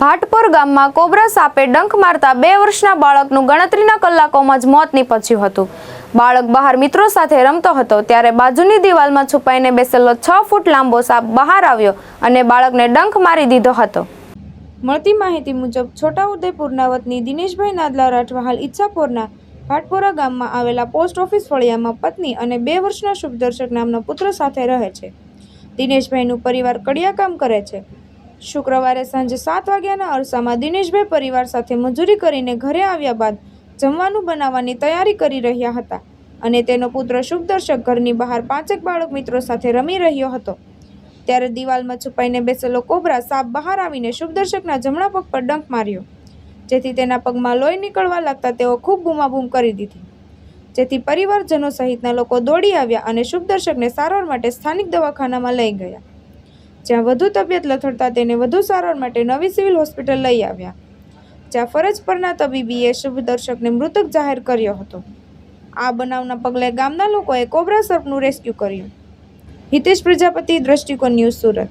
ભાટપોર ગામમાં કોબરા સાપે ડંખ મારતા બે વર્ષના બાળકનું ગણતરીના કલાકોમાં જ મોત નીપજ્યું હતું. બાળક બહાર મિત્રો સાથે રમતો હતો, ત્યારે બાજુની દિવાલમાં છુપાઈને બેસેલો છ ફૂટ લાંબો સાપ બહાર આવ્યો અને બાળકને ડંખ મારી દીધો હતો. મળતી માહિતી મુજબ, છોટાઉદેપુરના વતની દિનેશભાઈ નાદલા રાઠવા હાલ ઈચ્છાપોરના ભાટપોરા ગામમાં આવેલા પોસ્ટ ઓફિસ ફળિયામાં પત્ની અને બે વર્ષના શુભદર્શક નામનો પુત્ર સાથે રહે છે. દિનેશભાઈનું પરિવાર કડિયા કામ કરે છે. શુક્રવારે સાંજે સાત વાગ્યાના અરસામાં દિનેશભાઈ પરિવાર સાથે મજૂરી કરીને ઘરે આવ્યા બાદ જમવાનું બનાવવાની તૈયારી કરી રહ્યા હતા અને તેનો પુત્ર શુભદર્શક ઘરની બહાર પાંચેક બાળક મિત્રો સાથે રમી રહ્યો હતો. ત્યારે દિવાલમાં છુપાઈને બેસેલો કોબરા સાપ બહાર આવીને શુભદર્શકના જમણા પગ પર ડંખ માર્યો. જેથી તેના પગમાં લોહી નીકળવા લાગતા તેઓ ખૂબ બૂમાબૂમ કરી દીધી. જેથી પરિવારજનો સહિતના લોકો દોડી આવ્યા અને શુભદર્શકને સારવાર માટે સ્થાનિક દવાખાનામાં લઈ ગયા. જ્યાં વધુ તબિયત લથડતા તેને વધુ સારવાર માટે નવી સિવિલ હોસ્પિટલ લઈ આવ્યા. જ્યાં ફરજ પરના તબીબીએ શુભદર્શકને મૃતક જાહેર કર્યો હતો. આ બનાવના પગલે ગામના લોકોએ કોબરા સર્પનું રેસ્ક્યુ કર્યું. હિતેશ પ્રજાપતિ, દ્રષ્ટિકોણ ન્યૂઝ સુરત.